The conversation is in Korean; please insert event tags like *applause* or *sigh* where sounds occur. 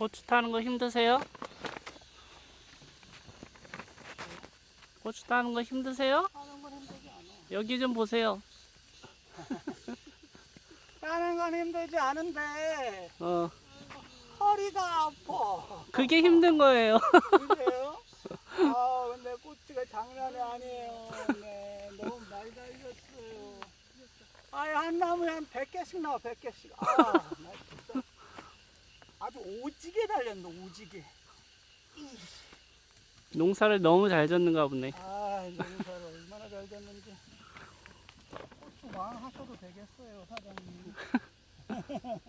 고추 타는 거 힘드세요? 고추 타는 거 힘드세요? 여기 좀 보세요. *laughs* 따는 건 힘들지 않은데 어, 허리가 아파. 그게 힘든 거예요. 그래요? *laughs* 아 근데 꼬치가 장난이 아니에요. 네, 너무 많이 달렸어요. 아예 한 나무에 한 100개씩 나와 100개씩. 아, 나 진짜 달렸네 오지게. 농사를 너무 잘 졌는가 보네. 아, 인사를 얼마나 잘 됐는지. 고추 망 하셔도 되겠어요, 사장님. *laughs*